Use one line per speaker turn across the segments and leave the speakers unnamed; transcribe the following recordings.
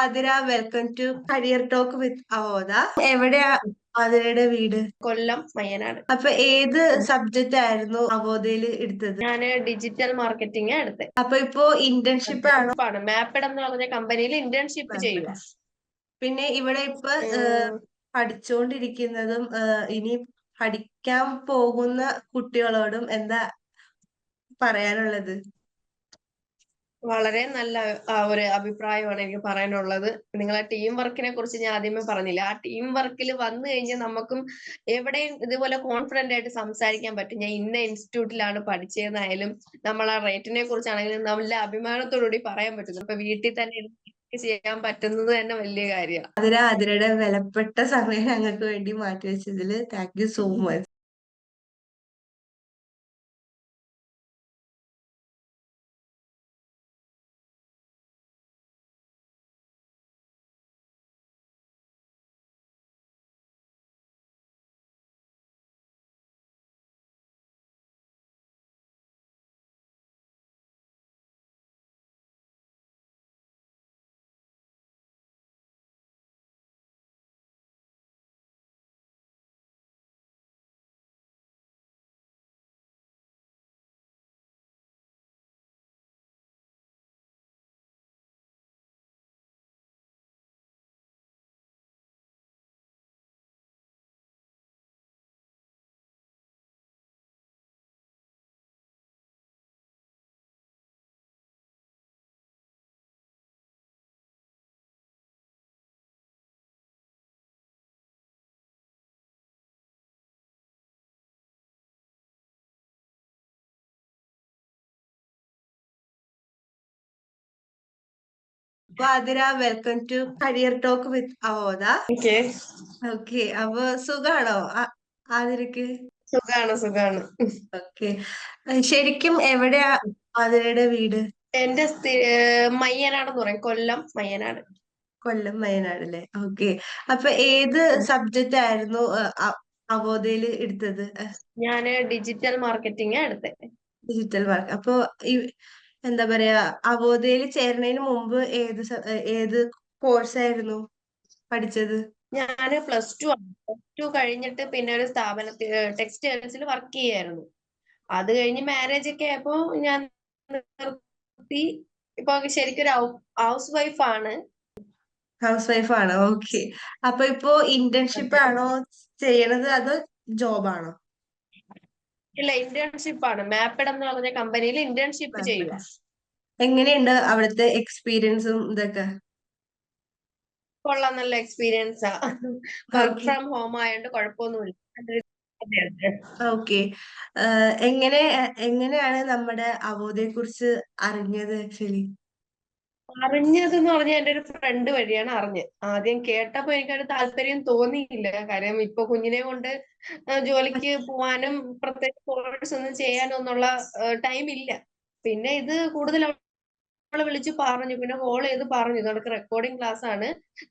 Athira welcome to career talk with Avodha എവിടെയാ ആതിരയുടെ വീട്?
കൊല്ലം മയ്യനാട്.
അപ്പൊ ഏത് സബ്ജക്റ്റ് ആയിരുന്നു അവോദയിൽ എടുത്തത്?
ഞാൻ ഡിജിറ്റൽ മാർക്കറ്റിംഗ് എടുത്തത്
അപ്പൊ ഇപ്പോ ഇന്റേൺഷിപ്പ് ആണോ?
മാപ്പിഡ് എന്ന് പറഞ്ഞ കമ്പനിയിൽ ഇന്റേൺഷിപ്പ് ചെയ്യുക
പിന്നെ ഇവിടെ ഇപ്പൊ പഠിച്ചുകൊണ്ടിരിക്കുന്നതും ഇനി പഠിക്കാൻ പോകുന്ന കുട്ടികളോടും എന്താ പറയാനുള്ളത്?
വളരെ നല്ല ഒരു അഭിപ്രായമാണ് എനിക്ക് പറയാനുള്ളത്. നിങ്ങളെ ടീം വർക്കിനെ കുറിച്ച് ഞാൻ ആദ്യമേ പറഞ്ഞില്ല ആ ടീം വർക്കിൽ വന്നു കഴിഞ്ഞാൽ നമുക്കും എവിടെയും ഇതുപോലെ കോൺഫിഡന്റ് ആയിട്ട് സംസാരിക്കാൻ പറ്റും. ഞാൻ ഇന്ന ഇൻസ്റ്റിറ്റ്യൂട്ടിലാണ് പഠിച്ചതെന്നായാലും നമ്മൾ ആ റേറ്റിനെ കുറിച്ചാണെങ്കിലും നല്ല അഭിമാനത്തോടുകൂടി പറയാൻ പറ്റുന്നു അപ്പൊ വീട്ടിൽ തന്നെ ഇരുന്ന് ചെയ്യാൻ പറ്റുന്നത് തന്നെ വലിയ കാര്യമാണ്
അതിര ആതിരയുടെ വിലപ്പെട്ട സമയം ഞങ്ങൾക്ക് വേണ്ടി മാറ്റിവെച്ചതിൽ താങ്ക് യു സോ മച്ച് അപ്പൊ welcome to career talk with Avodha
okay
അപ്പൊ സുഖാണോ? ആതിരക്ക്?
സുഖാണ് സുഖാണ്.
ഓക്കെ ശരിക്കും എവിടെയാ ആതിരയുടെ വീട്?
എന്റെ മയ്യനാട് എന്ന് മയ്യനാടെന്ന് പറയും. കൊല്ലം മയ്യനാട്.
കൊല്ലം വയനാട് അല്ലേ? ഓക്കെ അപ്പൊ ഏത് സബ്ജക്റ്റ് ആയിരുന്നു അവോദയിൽ എടുത്തത്?
ഞാൻ ഡിജിറ്റൽ മാർക്കറ്റിംഗ് എടുത്തത്
ഡിജിറ്റൽ മാർക്ക് അപ്പൊ ഈ എന്താ പറയാ അവോദയിൽ ചേരുന്നതിന് മുമ്പ് ഏത് ഏത് കോഴ്സ് ആയിരുന്നു പഠിച്ചത്?
ഞാൻ പ്ലസ് ടു ആണ്. പ്ലസ് ടു കഴിഞ്ഞിട്ട് പിന്നെ ഒരു സ്ഥാപനത്തിൽ ടെക്സ്റ്റൈൽസിൽ വർക്ക് ചെയ്യായിരുന്നു. അത് കഴിഞ്ഞ് മാരേജ് ഒക്കെ ആയപ്പോ ഞാൻ നിർത്തി. ഇപ്പൊ ശരിക്കും ഒരു ഹൗസ് വൈഫ് ആണ്.
ഹൗസ് വൈഫ് ആണ്. ഓക്കെ അപ്പൊ ഇപ്പോ ഇന്റേൺഷിപ്പ് ആണോ ചെയ്യണത് അതോ ജോബ് ആണോ?
ഇല്ല ഇന്റേൺഷിപ്പ് ആണ്. മാപ്പഡ് എന്ന് പറഞ്ഞ കമ്പനിയിൽ ഇന്റേൺഷിപ്പ് ചെയ്യുക.
എങ്ങനെയുണ്ട് അവിടുത്തെ എക്സ്പീരിയൻസും ഇതൊക്കെ?
കൊള്ളാം നല്ല എക്സ്പീരിയൻസാ വർക്ക് ഫ്രം ഹോം ആയതുകൊണ്ട് കുഴപ്പമൊന്നുമില്ല
ഓക്കെ എങ്ങനെ എങ്ങനെയാണ് നമ്മുടെ അവോദയെ കുറിച്ച് അറിഞ്ഞത് ആക്ച്വലി
അറിഞ്ഞത് എന്ന് പറഞ്ഞാൽ എന്റെ ഒരു ഫ്രണ്ട് വഴിയാണ് അറിഞ്ഞത് ആദ്യം കേട്ടപ്പോ എനിക്കൊരു താല്പര്യം തോന്നിയില്ല. കാര്യം ഇപ്പൊ കുഞ്ഞിനെ കൊണ്ട് ജോലിക്ക് പോവാനും പ്രത്യേകിച്ച് കോഴ്സ് ഒന്നും ചെയ്യാനും ഒന്നുള്ള ടൈം ഇല്ല. പിന്നെ ഇത് കൂടുതൽ അവളെ വിളിച്ച് പറഞ്ഞു. പിന്നെ കോൾ ചെയ്ത് പറഞ്ഞു. നമുക്ക് റെക്കോർഡിംഗ് ക്ലാസ് ആണ്.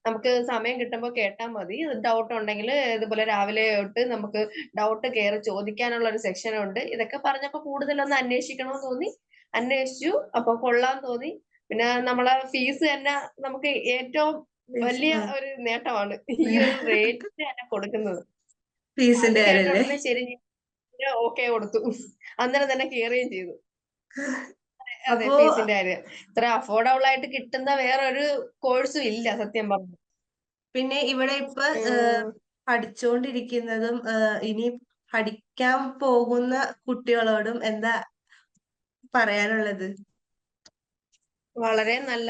നമുക്ക് സമയം കിട്ടുമ്പോൾ കേട്ടാൽ മതി. ഡൗട്ട് ഉണ്ടെങ്കിൽ ഇതുപോലെ രാവിലെ തൊട്ട് നമുക്ക് ഡൗട്ട് കയറി ചോദിക്കാനുള്ള ഒരു സെക്ഷൻ ഉണ്ട്. ഇതൊക്കെ പറഞ്ഞപ്പോൾ കൂടുതൽ കൂടുതലൊന്ന് അന്വേഷിക്കണമെന്ന് തോന്നി. അന്വേഷിച്ചു. അപ്പൊ കൊള്ളാൻ തോന്നി. പിന്നെ നമ്മളെ ഫീസ് തന്നെ നമുക്ക് ഏറ്റവും വലിയ ഒരു നേട്ടമാണ് ഈ ഒരു റേറ്റ് തന്നെ കൊടുക്കുന്നത്.
ഫീസിന്റെ
ശരി ഓക്കെ കൊടുത്തു. അന്നേരം തന്നെ കയറുകയും ചെയ്തു. അതെ ഫീസിന്റെ കാര്യം. ഇത്ര അഫോർഡബിൾ ആയിട്ട് കിട്ടുന്ന വേറെ ഒരു കോഴ്സും ഇല്ല സത്യം പറഞ്ഞു.
പിന്നെ ഇവിടെ ഇപ്പൊ പഠിച്ചുകൊണ്ടിരിക്കുന്നതും ഇനി പഠിക്കാൻ പോകുന്ന കുട്ടികളോടും എന്താ പറയാനുള്ളത്?
വളരെ നല്ല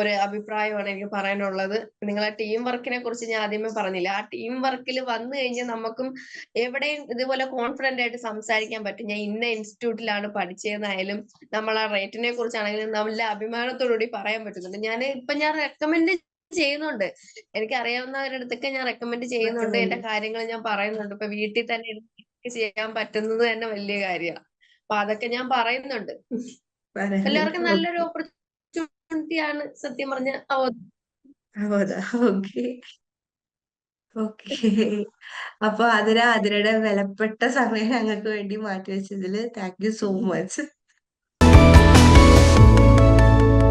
ഒരു അഭിപ്രായമാണ് എനിക്ക് പറയാനുള്ളത്. നിങ്ങളെ ടീം വർക്കിനെ കുറിച്ച് ഞാൻ ആദ്യമേ പറഞ്ഞില്ല? ആ ടീം വർക്കിൽ വന്നു കഴിഞ്ഞാൽ നമുക്കും എവിടെയും ഇതുപോലെ കോൺഫിഡന്റ് ആയിട്ട് സംസാരിക്കാൻ പറ്റും. ഞാൻ ഇന്ന ഇൻസ്റ്റിറ്റ്യൂട്ടിലാണ് പഠിച്ചതെന്നായാലും നമ്മൾ ആ റേറ്റിനെ കുറിച്ചാണെങ്കിലും നല്ല അഭിമാനത്തോടുകൂടി പറയാൻ പറ്റുന്നുണ്ട്. ഞാൻ ഇപ്പൊ ഞാൻ റെക്കമെൻഡ് ചെയ്യുന്നുണ്ട്. എനിക്ക് അറിയാവുന്നവരുടെ അടുത്തൊക്കെ ഞാൻ റെക്കമെൻഡ് ചെയ്യുന്നുണ്ട്. എന്റെ കാര്യങ്ങൾ ഞാൻ പറയുന്നുണ്ട്. ഇപ്പൊ വീട്ടിൽ തന്നെ ചെയ്യാൻ പറ്റുന്നത് തന്നെ വലിയ കാര്യമാണ്. അപ്പൊ അതൊക്കെ ഞാൻ പറയുന്നുണ്ട്. എല്ലാവർക്കും നല്ലൊരു ഓപ്പർച്യൂണിറ്റി ആണ് സത്യം പറഞ്ഞ
അപ്പൊ അതിര അതിരയുടെ വിലപ്പെട്ട സമയം ഞങ്ങൾക്ക് വേണ്ടി മാറ്റിവെച്ചതിൽ താങ്ക് യു സോ മച്ച്.